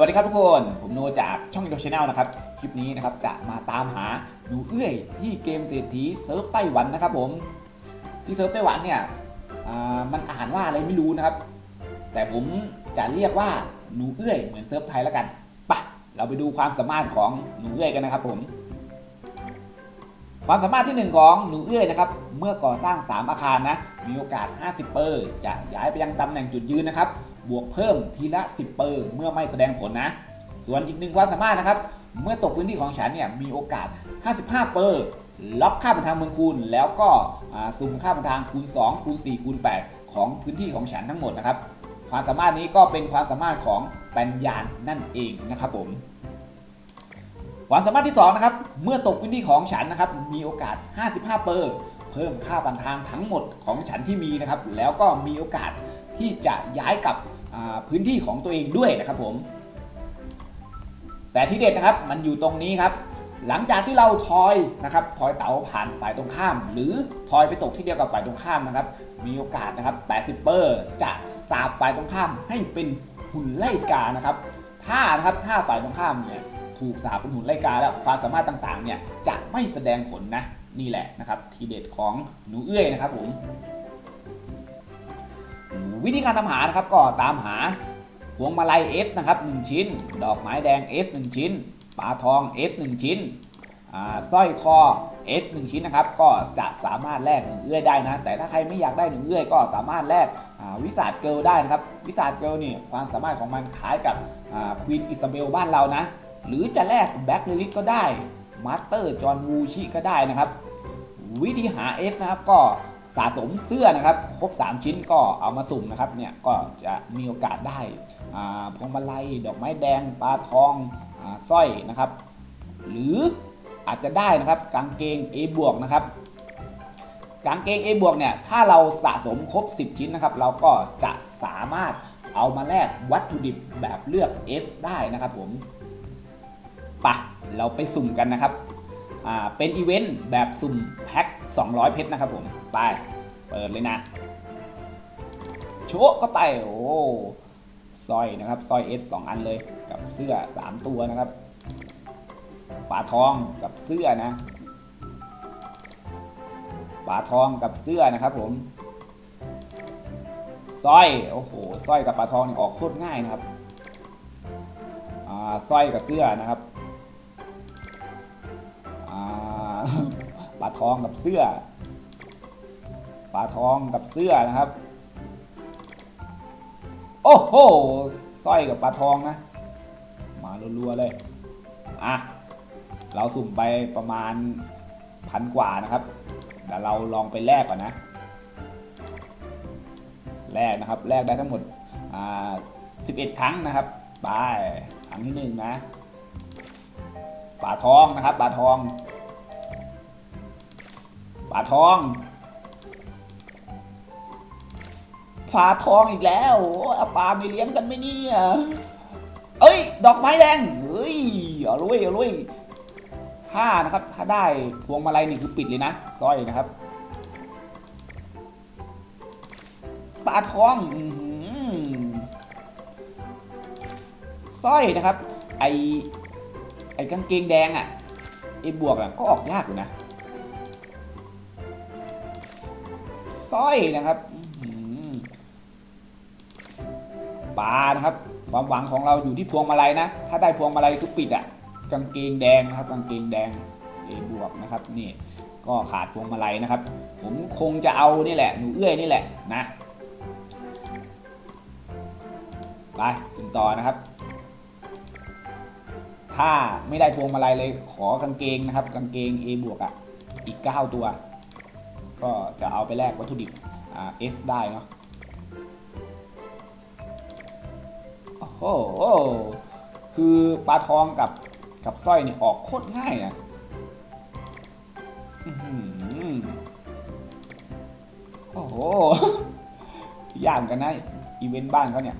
วัสดีครับทุกคน ผมโนจากช่องอินโดชแนลนะครับ คลิปนี้นะครับจะมาตามหาหนูเอื้อยที่เกมเศรษฐีเซิร์ฟไต้หวันนะครับผม ที่เซิร์ฟไต้หวันเนี่ยมันอ่านว่าอะไรไม่รู้นะครับ แต่ผมจะเรียกว่าหนูเอื้อยเหมือนเซิร์ฟไทยแล้วกันปะเราไปดูความสามารถของหนูเอื้อยกันนะครับผม ความสามารถที่หนึ่งของหนูเอื้อยนะครับ เมื่อก่อสร้าง 3 อาคารนะ มีโอกาส 50เปอร์จะย้ายไปยังตำแหน่งจุดยืนนะครับ บวกเพิ่มทีละ 10 เปอร์เมื่อไม่แสดงผลนะ ส่วนอีกหนึ่งความสามารถนะครับ เมื่อตกพื้นที่ของฉันเนี่ยมีโอกาส 55 เปอร์ล็อกค่าบันทางเมืองคูณ แล้วก็สุ่มค่าบันทางคูณ 2 คูณ 4 คูณ 8 ของพื้นที่ของฉันทั้งหมดนะครับ ความสามารถนี้ก็เป็นความสามารถของปัญญานั่นเองนะครับผมความสามารถที่2นะครับ เมื่อตกพื้นที่ของฉันนะครับ มีโอกาส 55 เปอร์เพิ่มค่าบันทางทั้งหมดของฉันที่มีนะครับ แล้วก็มีโอกาสที่จะย้ายกับ พื้นที่ของตัวเองด้วยนะครับผม แต่ที่เด็ดนะครับมันอยู่ตรงนี้ครับ หลังจากที่เราทอยนะครับทอยเต๋าผ่านฝ่ายตรงข้าม หรือทอยไปตกที่เดียวกับฝ่ายตรงข้ามนะครับ มีโอกาสนะครับ 80 เปอร์จะสาบฝ่ายตรงข้ามให้เป็นหุ่นไล่กานะครับ ถ้านะครับถ้าฝ่ายตรงข้ามเนี่ยถูกสาปเป็นหุ่นไล่กาแล้วความสามารถต่างๆเนี่ยจะไม่แสดงผลนะนี่แหละนะครับ ทีเด็ดของหนูเอื้อยนะครับผม วิธีการทำหานะครับก็ตามหาพวงมาลัย S นะครับ1ชิ้น ดอกไม้แดง S 1ชิ้นปลาทอง S 1ชิ้นสร้อยคอ S 1ชิ้นนะครับก็จะสามารถแลกหนึ่งเอื้อยได้นะ แต่ถ้าใครไม่อยากได้หนึ่งเอื้อยก็สามารถแลกวิสาดเกิลได้นะครับ วิสาดเกิลนี่ความสามารถของมันคล้ายกับควีนอิซาเบลบ้านเรานะ หรือจะแลกแบ็คเลลิสก็ได้มาสเตอร์จอห์นวูชิก็ได้นะครับ วิธีหา S นะครับก็ สะสมเสื้อนะครับครบ 3 ชิ้นก็เอามาสุ่มนะครับเนี่ยก็จะมีโอกาสได้พวงมาลัยดอกไม้แดงปลาทองอสร้อยนะครับ หรืออาจจะได้นะครับกางเกง A บวกนะครับกางเกง A บวกเนี่ยถ้าเราสะสมครบ 10 ชิ้นนะครับ เราก็จะสามารถเอามาแลกวัตถุดิบแบบเลือก S ได้นะครับผมปะเราไปสุ่มกันนะครับเป็นอีเวนต์แบบสุ่มแพ็ค200 เพชรนะครับผม ไป เปิดเลยนะโชะก็ไป โอ้สร้อยนะครับสร้อย S 2อันเลย กับเสื้อ3ตัวนะครับปลาทองกับเสื้อนะปลาทองกับเสื้อนะครับผมสร้อยโอ้โหสร้อยกับปลาทองนี่ออกโคตรง่ายนะครับอ่าสร้อยกับเสื้อนะครับอ่าปลาทองกับเสื้อ ปลาทองกับเสื้อนะครับ โอ้โหสร้อยกับปลาทองนะ มารัวๆเลย อะ เราสุ่มไปประมาณพันกว่านะครับเดี๋ยวเราลองไปแลกก่อนนะ แลกนะครับ แลกได้ทั้งหมด อ่า11ครั้งนะครับ ไปครั้งที่หนึ่งนะปลาทองนะครับปลาทองปลาทอง ปลาทองอีกแล้วโอ้ยเอาปลาไม่เลี้ยงกันไหมเนี่ยเอ้ย ดอกไม้แดงเฮ้ยเอาลุยเอาลุยถ้านะครับ ถ้าได้พวงมาลัยนี่คือปิดเลยนะสร้อยนะครับปลาทองสร้อยนะครับ ไอไอกางเกงแดงอะ่ะไอบวกอะ่ะก็ออกยากอยู่นะสร้อยนะครับ ปลานะครับ ความหวังของเราอยู่ที่พวงมาลัยนะ ถ้าได้พวงมาลัยคือปิดอะ่ะ กางเกงแดงนะครับ กางเกงแดง A บวกนะครับนี่ก็ขาดพวงมาลัยนะครับ ผมคงจะเอานี่แหละหนูเอื้อยนี่แหละนะไปสุ่มต่อนะครับ ถ้าไม่ได้พวงมาลัยเลยขอกางเกงนะครับ กางเกง A บวกอะอีก 9 ตัว ก็จะเอาไปแลกวัตถุดิบอ่า F ได้เนาะ โอ้โหคือปลาทองกับกับสร้อยนี่ออกโคตรง่ายอะโอ้โหยากกันนะ อีเวนต์บ้านเขาเนี่ย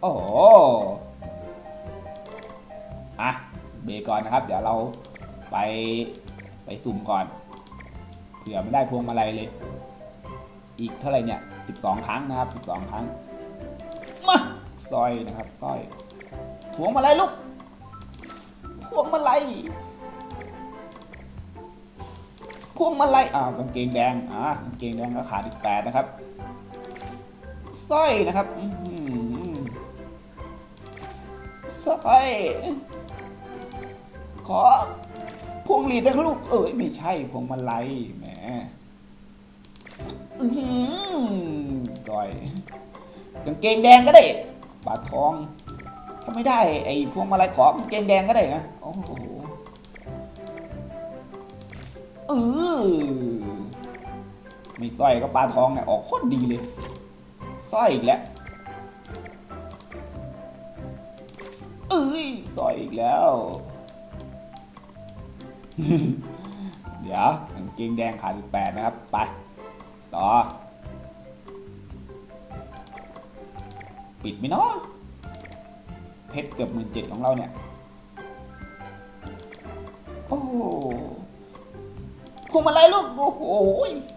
โอ้โหอะเบรก่อนนะครับ เดี๋ยวเราไปไปสุ่มก่อน เผื่อไม่ได้พวงมาลัยเลย อีกเท่าไหร่เนี่ย 12 ครั้งนะครับ 12 ครั้ง สร้อยนะครับสร้อยพวงมาลัยลูกพวงมาลัยพวงมาลัยอ้าวกางเกงแดงอ่ากางเกงแดงก็ขาดอีกแปดนะครับสร้อยนะครับสร้อยขอพวงหลีดนะลูกเอ้ยไม่ใช่พวงมาลัยแหมสร้อยกางเกงแดงก็ได้ บาททอง ถ้าไม่ได้ไอ้พวงมาลัยของเกงแดงก็ได้นะโอ้โหเออมีสร้อยก็ปลาทองเนี่ยออกโคตรดีเลยสร้อยอีกแล้วเอ้ยสร้อยอีกแล้ว เดี๋ยวกางเกงแดงขาดอีกแปดนะครับ ไป ต่อ ปิดไหมเนาะเพชรเกือบหมื่นเจ็ดของเราเนี่ย โอ้โหพวงมาลัยลูก โอ้โห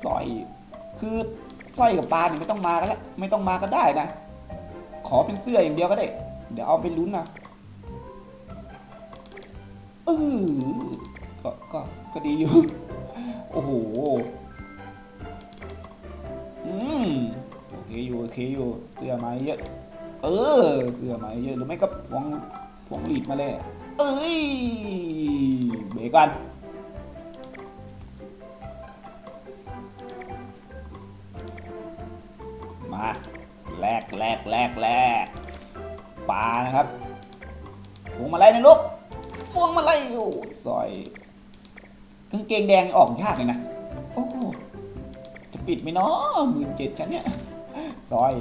สร้อย คือสร้อยกับปลาเนี่ยไม่ต้องมากันแล้วไม่ต้องมาก็ได้นะ ขอเป็นเสื้ออย่างเดียวก็ได้ เดี๋ยวเอาไปลุ้นนะเออก็ก็ก็ดีอยู่ โอ้โหอืมโอเคอยู่โอเคอยู่เสื้อมาเยอะ เออ เสื้อมาเยอะหรือไม่ก็พวงพวงหลีดมาเลย เอ้ย เบรกก่อนมาแลกแลกแลกแลกปลานะครับพวงมาลัยนะลูกพวงมาลัยโอ้ยซอยกางเกงแดงออกยากเลยนะโอ้จะปิดไหมเนาะหมื่นเจ็ดชั้นเนี่ยซอย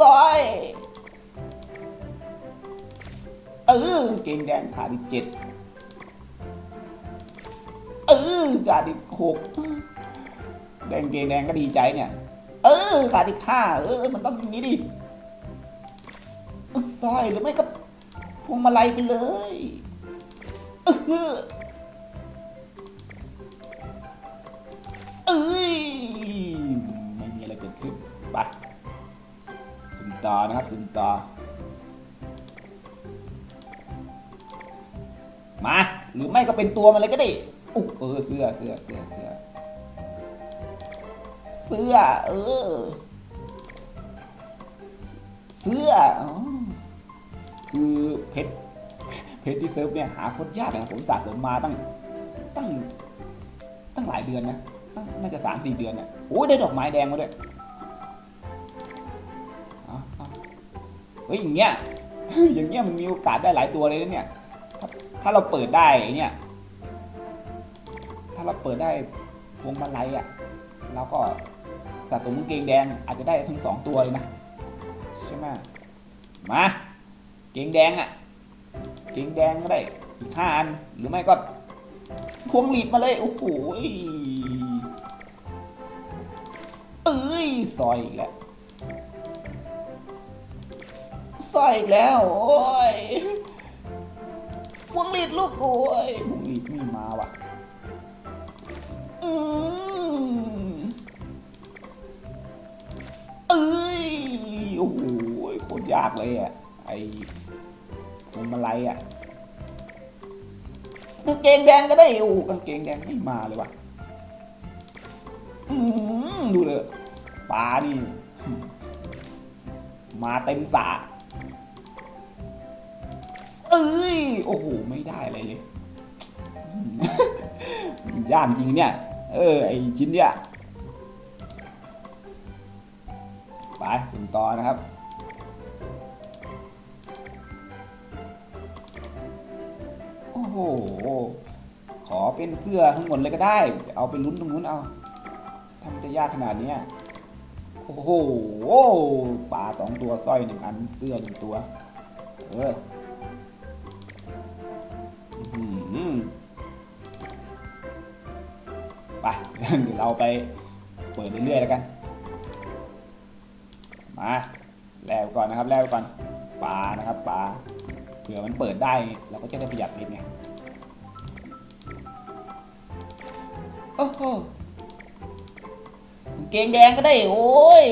ซอยเออเกงแดงขาดอีกเจ็ดเออขาดอีกหกแดงเกงแดงก็ดีใจเนี่ย เออขาดอีกห้าเออมันต้องอย่างนี้ดิซอยหรือไม่ก็พวงมาลัยไปเลยเออเอ้ยไม่มีอะไรเกิดขึ้นไป ต่อนะครับสุ่มต่อมา หรือไม่ก็เป็นตัวมันเลยก็ได้อุ๊เออเสื้อเสื้อเสื้อเสื้อเสื้อเออ เสื้ออ๋อคือเพชรเพชรที่เซิร์ฟเนี่ยหาโคตรยากนะผมสะสมมาตั้งตั้งตั้งหลายเดือนนะ น่าจะสามสี่เดือนเนี่ยโอ้ยได้ดอกไม้แดงมาด้วย เฮ้ยอย่างเงี้ยอย่างเงี้ยมันมีโอกาสได้หลายตัวเลยนะเนี่ยถ้าถ้าเราเปิดได้ไอ้เนี่ยถ้าเราเปิดได้พวงมาลัยอะเราก็สะสมกางเกงแดงอาจจะได้ทั้งสองตัวเลยนะใช่ไหมมาเกงแดงอะเกงแดงก็ได้อีกห้าอันหรือไม่ก็พวงหลีดมาเลยโอ้โหเอ้ยซอยอีกแล้ว ซอยอีกแล้ว โอ้ยพวงหลีดลูกโอ้ยพวงหลีดไม่มาว่ะอืมเอ้ยโอ้โหโคตรยากเลยอะไอ้พวงมาลัยอะกางเกงแดงก็ได้โอ้กางเกงแดงไม่มาเลยว่ะอืมดูเลยปลานี่มาเต็มสระ เอ้ย โอ้โห ไม่ได้อะไรเลย ยากจริงเนี่ย เออ ไอชิ้นเนี่ยไปถึงต่อนะครับ โอ้โห ขอเป็นเสื้อทั้งหมดเลยก็ได้ เอาไปลุ้นตรงนู้นเอาทำจะยากขนาดนี้โอ้โหปลาสองตัวสร้อยหนึ่งอัน เสื้อหนึ่งตัว เออ ไปเดี๋ยวเราไปเปิดเรื่อยๆแล้วกัน มาแลวก่อนนะครับแลวก่อนปลานะครับปลาเผื่อมันเปิดได้เราก็จะได้ประหยัดเพชรไงโอ้โหเกงแดงก็ได้โอ้ย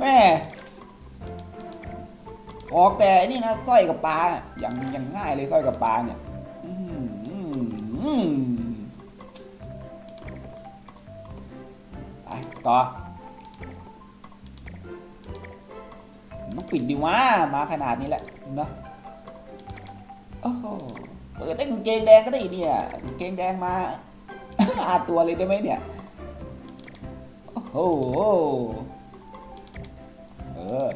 แม่ออกแต่นี่นะสร้อยกับปลาเนี่ยอย่างอย่างง่ายเลยสร้อยกับปลาเนี่ย อื้อ ต่อต้องปิดดีว่ามาขนาดนี้แหละเนาะโอ้โหเปิดได้กางเกงแดงก็ได้เนี่ยกางเกงแดงมา อาตัวเลยได้ไหมเนี่ยโอ้โหเออ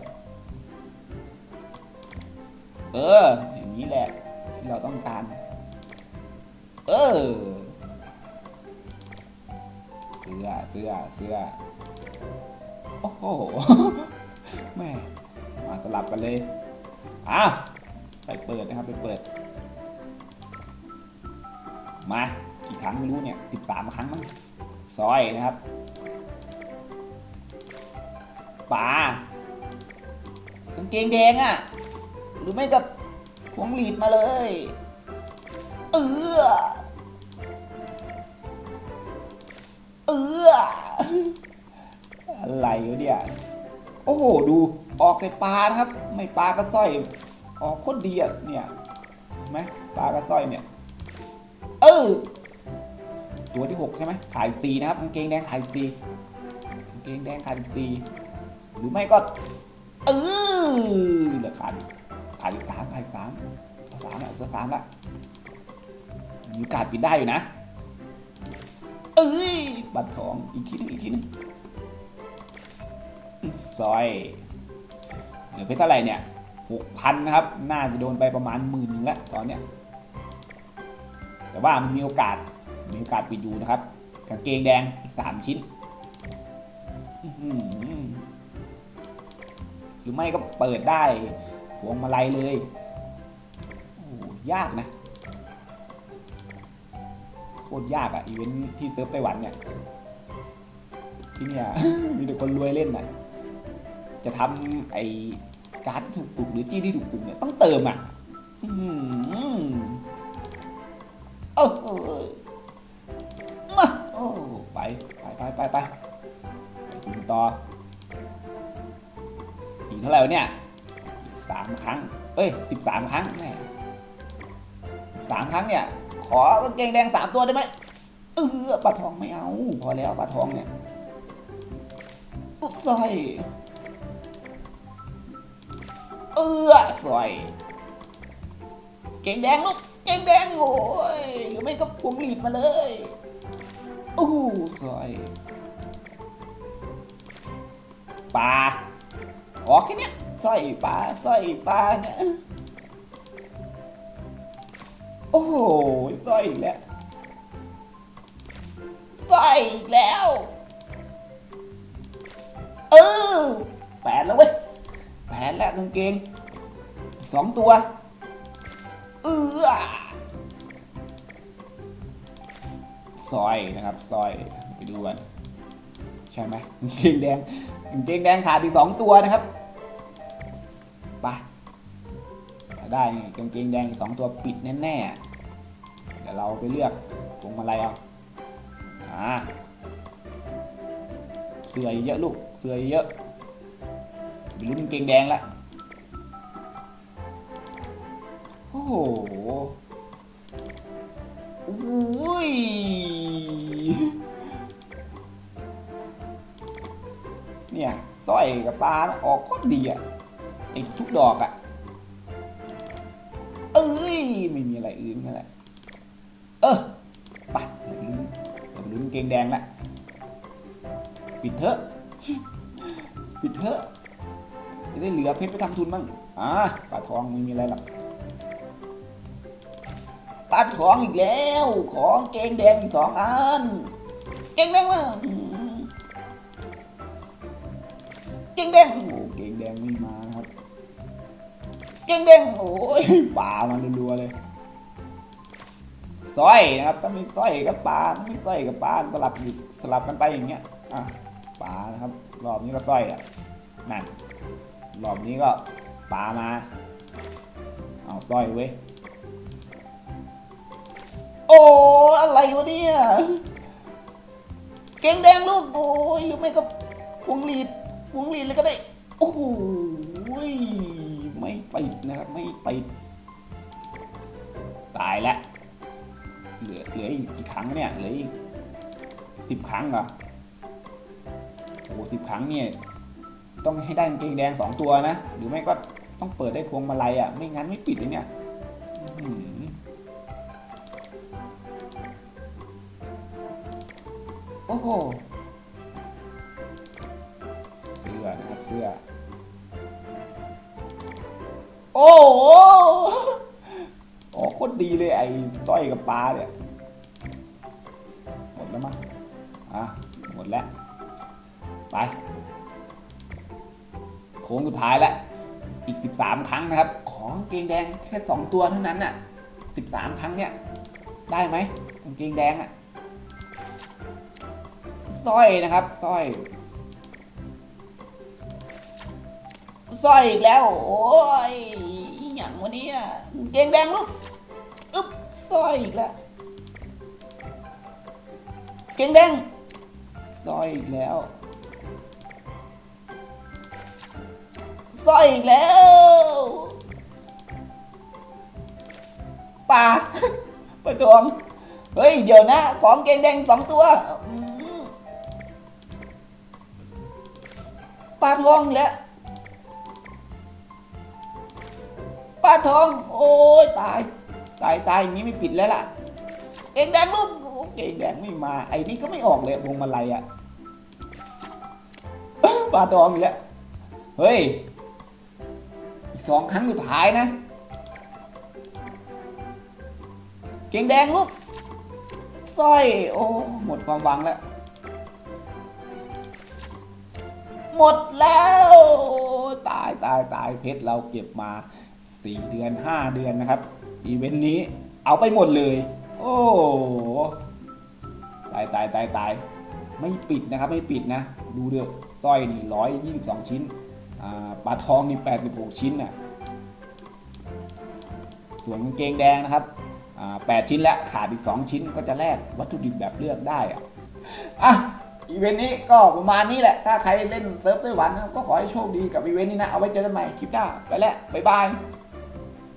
เอออย่างนี้แหละที่เราต้องการ เออ เสื้อเสื้อเสื้อโอ้โหแม่มาสลับกันเลยอะไปเปิดนะครับไปเปิด มากี่ครั้งไม่รู้เนี่ยสิบสามครั้งมั้งซอยนะครับปลากางเกงแดงอะ่ะ หรือไม่ก็พวงหลีดมาเลย เออ อะไรวะเนี่ย โอ้โห ดูออกแต่ปลานะครับ ไม่ปลาก็สร้อย ออกโคตรดีอะเนี่ยเห็นไหมปลาก็สร้อยเนี่ย เออตัวที่ 6 ใช่ไหมขายฟรีนะครับกางเกงแดงขายฟรีกางเกงแดงขายฟรีหรือไม่ก็ เออเหลือขาดขาดอีกสามขาดอีกสามเอาสามละเอาสามละมีโอกาสปิดได้อยู่นะ เอ้ยบัตรทองอีกทีหนึงอีกทีหนึง ซอยเหลือเพชรเท่าไหร่เนี่ยหกพันนะครับ น่าจะโดนไปประมาณหมื่นหนึงแล้วตอนเนี้ย แต่ว่ามันมีโอกาส มีโอกาสปิดอยู่นะครับ กางเกงแดงอีกสามชิ้น หรือไม่ก็เปิดได้พวงมาลัยเลยโอ้ยากนะ โคตรยากอะอีเวนท์ที่เซิร์ฟไต้หวันเนี่ย ที่เนี่ย มีแต่คนรวยเล่นน่ะ จะทำไอ้การ์ดที่ถูกปลุกหรือจี้ที่ถูกปลุกเนี่ยต้องเติมอะอื้อหือโอ้โหมาโอ้ไปไปไปไปไปไปถึงต่ออีกเท่าไหร่เนี่ยสามครั้ง เอ้ยสิบสามครั้งแม่สิบสามครั้งเนี่ย ขอกางเกงแดงสามตัวได้ไหมเออปลาทองไม่เอา พอแล้วปลาทองเนี่ยอุ๊ยสร้อย เออสร้อยเก่งแดงลูก เก่งแดงโอ้ยหรือไม่ก็พวงหลีดมาเลยอู้สวยปลาออกแค่เนี้ยสอยปลาสอยปลาเนี่ยโอ้โหสอยอีกแล้วสอยอีกแล้ว เออแปดแล้วเว้ย แปดแล้วกางเกงสองตัว เออซอยนะครับซอยไปดูกันใช่ไหมกางเกงแดงกางเกงแดงขาดอีกสองตัวนะครับไปได้นี่กางเกงแดงสองตัวปิดแน่ๆเดี๋ยวเราไปเลือกพวงมาลัยเอาอ่าเสื้อเยอะลูกเสื้อเยอะ ลุ้นกางเกงแดงละโอ้โหอุ้ยเนี่ยสร้อยกับปลานะออกโคตรดีอะติดทุกดอกอะเอ้ยไม่มีอะไรอื่นแค่นั้นแหละเออไปเดี๋ยวไปลุ้นลุ้นเกงแดงละปิดเถอะปิดเถอะ จะได้เหลือเพชรไปทำทุนบ้างอ่าปลาทองม่มีอะไรหรอกตัดของอีกแล้ว ของเกงแดงอีกสองอัน เกงแดงมาเกงแดงโอ้เกงแดงไม่มานะครับ เกงแดงโอ้ยป่ามันรัวๆเลยสร้อยนะครับถ้ามีสร้อยกับปลาถ้ามีสร้อยกับปลาสลับอยู่สลับกันไปอย่างเงี้ยอะปลานะครับ รอบนี้ก็สร้อยอะนั่น รอบนี้ก็ปลามา เอาสร้อยเว้ย โอ้อะไรวะเนี่ย เก่งแดงลูก โอ้ยหรือไม่ก็พวงหลีดวงลีนเลยก็ได้ โอ้โหไม่ติดนะครับ ไม่ติด ตายแล้วเหลือเหลืออีกกี่ครั้งเนี่ยเหลืออีกสิบครั้งเหรอโอ้สิบครั้งเนี่ย ต้องให้ได้กางเกงแดงสองตัวนะ หรือไม่ก็ต้องเปิดได้พวงมาลัยอะ ไม่งั้นไม่ปิดเลยเนี่ยอโอ้โห เสื้อนะครับเสื้อ โอ้โหโอ้โคตรดีเลยไอ้สร้อยกับปลาเนี่ย หมดแล้วมั้งอะ หมดแล้ว ไป โค้งสุดท้ายแล้วอีก 13 ครั้งนะครับ ของเกงแดงแค่ 2 ตัวเท่านั้นน่ะ 13 ครั้งเนี่ย ได้ไหมกางเกงแดงอะสร้อยนะครับสร้อยสร้อยอีกแล้ว โอ้ยอย่างวันนี้อะกางเกงแดงลูกอึ๊บสร้อยอีกแล้วเกงแดงสร้อยอีกแล้ว สร้อยอีกแล้วป่าปลาดวงเฮ้ย เดี๋ยวนะ ของเกงแดงสองตัวปลาทองแล้วป้าทอง โอ้ยตาย ตายตายอย่างนี้ไม่ปิดแล้วล่ะ เก่งแดงลูกเก่งแดงไม่มา ไอ้นี่ก็ไม่ออกเลยพวงมาลัยอะป้าทองอีกแล้วเฮ้ย สองครั้งสุดท้ายนะ เก่งแดงลูกสร้อย โอ้ หมดความหวังแล้ว หมดแล้ว ตายตายตายเพชรเราเก็บมา 4 เดือน 5 เดือนนะครับ อีเวนต์นี้เอาไปหมดเลย โอ้ ตายตายตายตายไม่ปิดนะครับ ไม่ปิดนะ ดูเด้อสร้อยนี่ร้อยยี่สิบสองชิ้น อ่าปลาทองนี่แปดสิบหกชิ้นน่ะ ส่วนกางเกงแดงนะครับแปดชิ้นแล้วขาดอีก 2 ชิ้นก็จะแลกวัตถุดิบแบบเลือกได้อะอะอีเวนต์นี้ก็ประมาณนี้แหละ ถ้าใครเล่นเซิร์ฟไต้หวันนะก็ขอให้โชคดีกับอีเวนต์นี้นะ เอาไว้เจอกันใหม่คลิปหน้า ไปแล้ว บ๊ายบาย